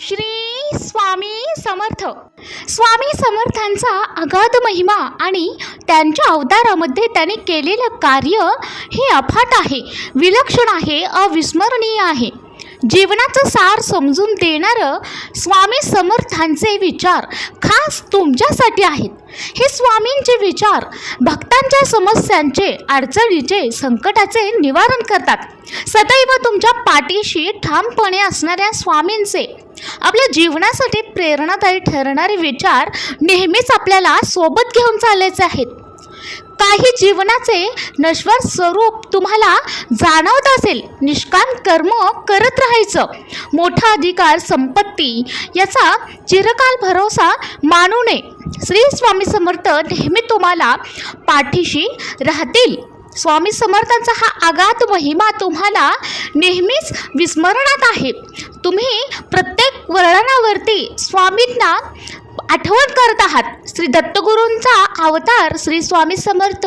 श्री स्वामी समर्थ. स्वामी समर्थांचा अगाध महिमा आणि त्यांच्या अवतारामध्ये त्यांनी केलेलं कार्य हे अफाट आहे विलक्षण आहे अविस्मरणीय आहे. जीवनाचं सार समजून देणारं स्वामी समर्थांचे विचार खास तुमच्यासाठी आहेत. हे स्वामींचे विचार भक्तांच्या समस्यांचे अडचणीचे संकटाचे निवारण करतात. सदैव तुमच्या पाठीशी ठामपणे असणाऱ्या स्वामींचे आपल्या जीवनासाठी प्रेरणादायी ठरणारे विचार नेहमीच आपल्याला सोबत घेऊन चालायचे आहेत. काही जीवनाचे नश्वर स्वरूप तुम्हाला जाणवत असेल निष्काम कर्म करत राहायचं. मोठा अधिकार संपत्ती याचा चिरकाल भरोसा मानू नये. श्री स्वामी समर्थ नेहमी तुम्हाला पाठीशी राहतील. स्वामी समर्थांचा हा आघात महिमा तुम्हाला नेहमीच विस्मरणात आहे. तुम्ही प्रत्येक वर्णनावरती स्वामींना आठवण करत आहात. श्री दत्तगुरूंचा अवतार श्री स्वामी समर्थ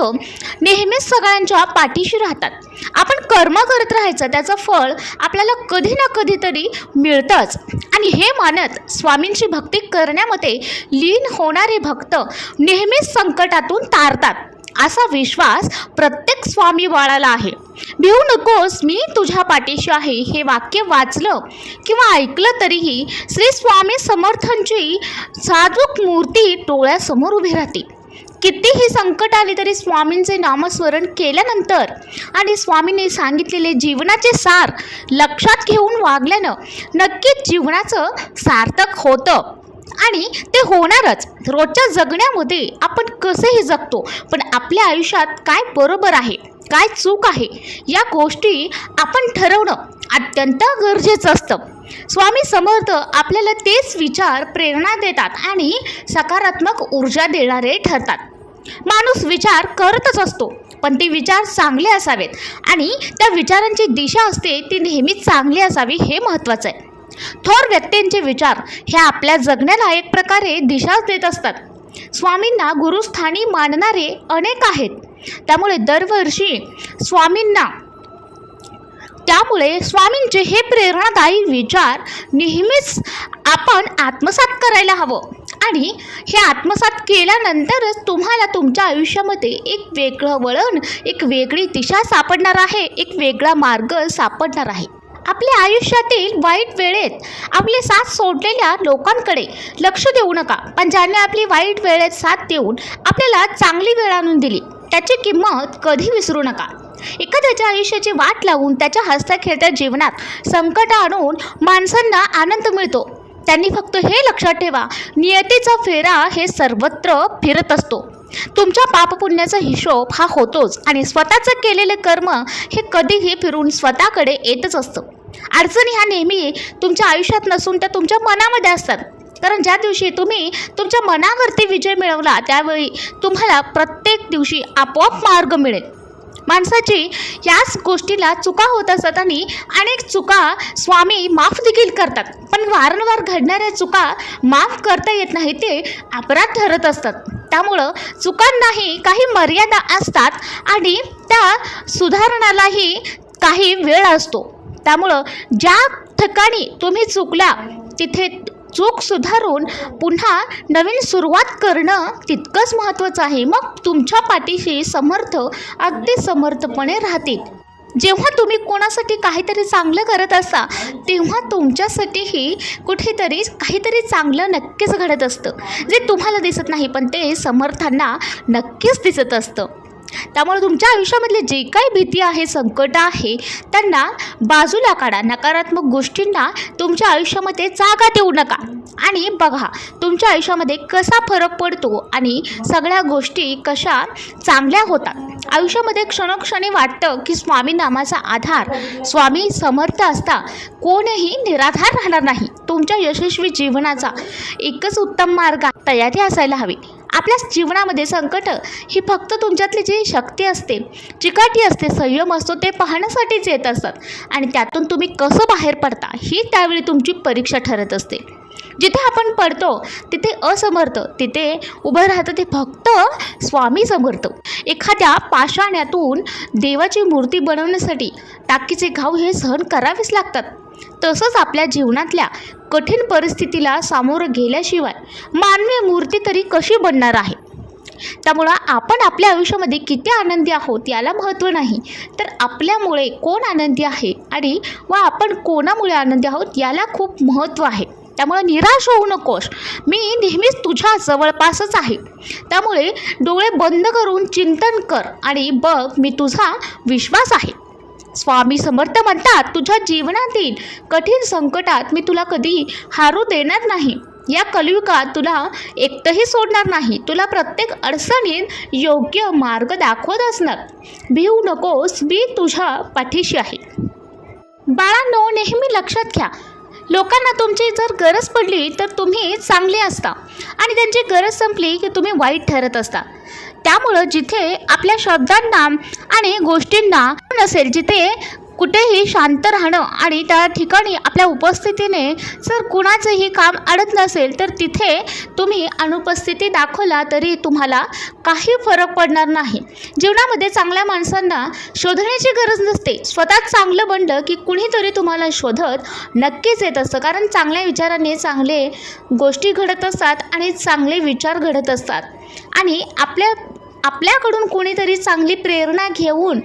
नेहमीच सगळ्यांच्या पाठीशी राहतात. आपण कर्म करत राहायचं त्याचं फळ आपल्याला कधी ना कधीतरी मिळतंच. आणि हे मानत स्वामींची भक्ती करण्यामध्ये लीन होणारे भक्त नेहमीच संकटातून तारतात. असा विश्वास प्रत्येक स्वामी बाळाला आहे. भिवू नकोस मी तुझ्या पाठीशी आहे हे वाक्य वाचलं किंवा ऐकलं तरीही श्री स्वामी समर्थांची साजूक मूर्ती डोळ्यासमोर उभी राहते. कितीही संकट आले तरी स्वामींचे नामस्मरण केल्यानंतर आणि स्वामींनी सांगितलेले जीवनाचे सार लक्षात घेऊन वागल्यानं नक्कीच जीवनाचं सार्थक होतं. आणि ते होणारच. रोजच्या जगण्यामध्ये आपण कसेही जगतो पण आपल्या आयुष्यात काय बरोबर आहे काय चूक आहे या गोष्टी आपण ठरवणं अत्यंत गरजेचं असतं. स्वामी समर्थ आपल्याला तेच विचार प्रेरणा देतात आणि सकारात्मक ऊर्जा देणारे ठरतात. माणूस विचार करतच असतो पण ते विचार चांगले असावेत आणि त्या विचारांची दिशा असते ती नेहमीच चांगली असावी हे महत्त्वाचं आहे. थोर व्यक्तींचे विचार हे आपल्या जगण्याला एक प्रकारे दिशाच देत असतात. स्वामींना गुरुस्थानी मानणारे अनेक आहेत. त्यामुळे दरवर्षी स्वामींना त्यामुळे स्वामींचे हे प्रेरणादायी विचार नेहमीच आपण आत्मसात करायला हवं. आणि हे आत्मसात केल्यानंतरच तुम्हाला तुमच्या आयुष्यामध्ये एक वेगळं वळण एक वेगळी दिशा सापडणार आहे एक वेगळा मार्ग सापडणार आहे. आपल्या आयुष्यातील वाईट वेळेत आपले साथ सोडलेल्या लोकांकडे लक्ष देऊ नका. पण ज्यांनी आपली वाईट वेळेत साथ देऊन आपल्याला चांगली वेळ आणून दिली त्याची किंमत कधी विसरू नका. एखाद्याच्या आयुष्याची वाट लावून त्याच्या हसत्या खेळत्या जीवनात संकट आणून माणसांना आनंद मिळतो. त्यांनी फक्त हे लक्षात ठेवा नियतीचा फेरा हे सर्वत्र फिरत असतो. तुमच्या पापपुण्याचा हिशोब हा होतोच आणि स्वतःचं केलेले कर्म हे कधीही फिरून स्वतःकडे येतच असतं. अडचणी ह्या नेहमी तुमच्या आयुष्यात नसून त्या तुमच्या मनामध्ये असतात. कारण ज्या दिवशी तुम्ही तुमच्या मनावरती विजय मिळवला त्यावेळी तुम्हाला प्रत्येक दिवशी आपोआप मार्ग मिळेल. माणसाची याच गोष्टीला चुका होत असतात आणि अनेक चुका स्वामी माफ देखील करतात. पण वारंवार घडणाऱ्या चुका माफ करता येत नाही ते अपराध ठरत असतात. त्यामुळं चुकांनाही काही मर्यादा असतात आणि त्या सुधारणालाही काही वेळ असतो. त्यामुळं ज्या ठिकाणी तुम्ही चुकला तिथे चूक सुधारून पुन्हा नवीन सुरुवात करणं तितकंच महत्त्वाचं आहे. मग तुमच्या पाठीशी समर्थ अगदी समर्थपणे राहतील. जेव्हा तुम्ही कोणासाठी काहीतरी चांगलं करत असता तेव्हा तुमच्यासाठीही कुठेतरी काहीतरी चांगलं नक्कीच घडत असतं. जे तुम्हाला दिसत नाही पण ते समर्थांना नक्कीच दिसत असतं. त्यामुळे तुमच्या आयुष्यामधले जे काही भीती आहे संकट आहे त्यांना बाजूला काढा. नकारात्मक गोष्टींना तुमच्या आयुष्यामध्ये जागा देऊ नका. आणि बघा तुमच्या आयुष्यामध्ये कसा फरक पडतो आणि सगळ्या गोष्टी कशा चांगल्या होतात. आयुष्यामध्ये क्षणक्षणी वाटतं की स्वामी नामाचा आधार स्वामी समर्थ असता कोणही निराधार राहणार नाही. तुमच्या यशस्वी जीवनाचा एकच उत्तम मार्ग तयारी असायला हवी. आपल्या जीवनामध्ये संकट ही फक्त तुमच्यातली जी शक्ती असते चिकाटी असते संयम असतो ते पाहण्यासाठीच येत असतात. आणि त्यातून तुम्ही कसं बाहेर पडता ही त्यावेळी तुमची परीक्षा ठरत असते. जिथे आपण पडतो तिथे असमर्थ तिथे उभं राहतं ते फक्त स्वामी समर्थ. एखाद्या पाषाण्यातून देवाची मूर्ती बनवण्यासाठी टाकीचे घाव हे सहन करावेच लागतात. तसंच आपल्या जीवनातल्या कठीण परिस्थितीला सामोरं गेल्याशिवाय मानवी मूर्ती तरी कशी बनणार आहे? त्यामुळं आपण आपल्या आयुष्यामध्ये किती आनंदी आहोत याला महत्त्व नाही. तर आपल्यामुळे कोण आनंदी आहे आणि व आपण कोणामुळे आनंदी आहोत याला खूप महत्त्व आहे. त्यामुळे निराश होऊ नकोस. मी नेहमीच तुझ्या जवळपासच आहे. त्यामुळे डोळे बंद करून चिंतन कर आणि बघ मी तुझा विश्वास आहे. स्वामी समर्थ म्हणतात तुझ्या जीवनातील कठीण संकटात मी तुला कधी हारू देणार नाही. या कलियुगात तुला एकटंही सोडणार नाही. तुला प्रत्येक अडचणीत योग्य मार्ग दाखवत असणार. भिवू नकोस मी तुझ्या पाठीशी आहे. बाळांनो नेहमी लक्षात घ्या. लोकांना तुमची जर गरज पडली तर तुम्ही चांगले असता. आणि त्यांची गरज संपली की तुम्ही वाईट ठरत असता. त्यामुळं जिथे आपल्या शब्दांना आणि गोष्टींना नसेल जिथे कुठेही शांत राहणं आणि त्या ठिकाणी आपल्या उपस्थितीने जर कुणाचंही काम अडत नसेल तर तिथे तुम्ही अनुपस्थिती दाखवला तरी तुम्हाला काही फरक पडणार नाही. जीवनामध्ये चांगल्या माणसांना शोधण्याची गरज नसते. स्वतः चांगलं बनलं की कुणीतरी तुम्हाला शोधत नक्कीच येत असतं. कारण चांगल्या विचाराने चांगले गोष्टी घडत असतात आणि चांगले विचार घडत असतात. आणि आपल्या आपल्याकडून कोणीतरी चांगली प्रेरणा घेऊन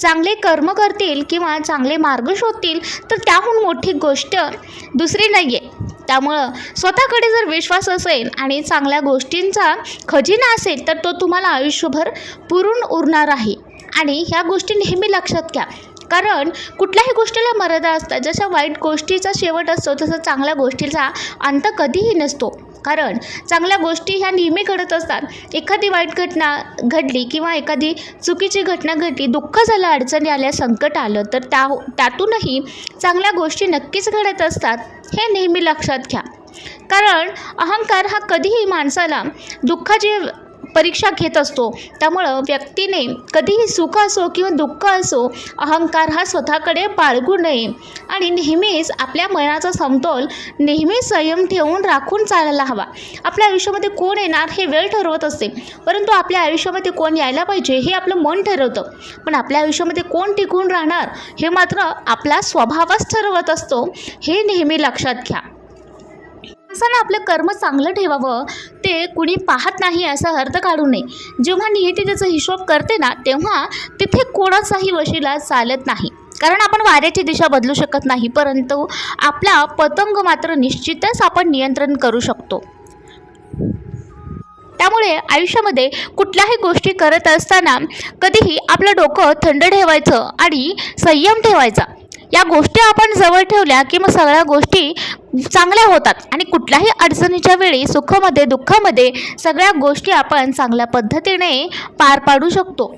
चांगले कर्म करतील किंवा चांगले मार्ग शोधतील तर त्याहून मोठी गोष्ट दुसरी नाही आहे त्यामुळं स्वतःकडे जर विश्वास असेल आणि चांगल्या गोष्टींचा खजिना असेल तर तो तुम्हाला आयुष्यभर पुरून उरणार आहे. आणि ह्या गोष्टी नेहमी लक्षात घ्या. कारण कुठल्याही गोष्टीला मर्यादा असतात. जशा वाईट गोष्टीचा शेवट असतो तसं चांगल्या गोष्टीचा अंत कधीही नसतो. कारण चांगल्या गोष्टी ह्या नेहमी घडत असतात. एखादी वाईट घटना घडली किंवा एखादी चुकीची घटना घडली दुःख झालं अडचणी आल्या संकट आलं तर त्या त्यातूनही चांगल्या गोष्टी नक्कीच घडत असतात हे नेहमी लक्षात घ्या. कारण अहंकार हा कधीही माणसाला दुःखाची परीक्षा घेत असतो. त्यामुळं व्यक्तीने कधीही सुख असो किंवा दुःख असो अहंकार हा स्वतःकडे बाळगू नये. आणि नेहमीच आपल्या मनाचा समतोल नेहमी संयम ठेवून राखून चालायला हवा. आपल्या आयुष्यामध्ये कोण येणार हे वेळ ठरवत असते. परंतु आपल्या आयुष्यामध्ये कोण यायला पाहिजे हे आपलं मन ठरवतं. पण आपल्या आयुष्यामध्ये कोण टिकून राहणार हे मात्र आपला स्वभावच ठरवत असतो हे नेहमी लक्षात घ्या. माणसानं आपलं कर्म चांगलं ठेवावं ते कुणी पाहत नाही असा अर्थ काढू नये. जेव्हा नियती त्याचा हिशोब करते ना तेव्हा तिथे कोणाचाही वशिला चालत नाही. कारण आपण वाऱ्याची दिशा बदलू शकत नाही परंतु आपला पतंग मात्र निश्चितच आपण नियंत्रण करू शकतो. त्यामुळे आयुष्यामध्ये कुठल्याही गोष्टी करत असताना कधीही आपलं डोकं थंड ठेवायचं आणि संयम ठेवायचा. या गोष्टी आपण जवळ ठेवल्या की मग सगळ्या गोष्टी चांगल्या होतात. आणि कुठल्याही अडचणीच्या वेळी सुखामध्ये दुःखामध्ये सगळ्या गोष्टी आपण चांगल्या पद्धतीने पार पाडू शकतो.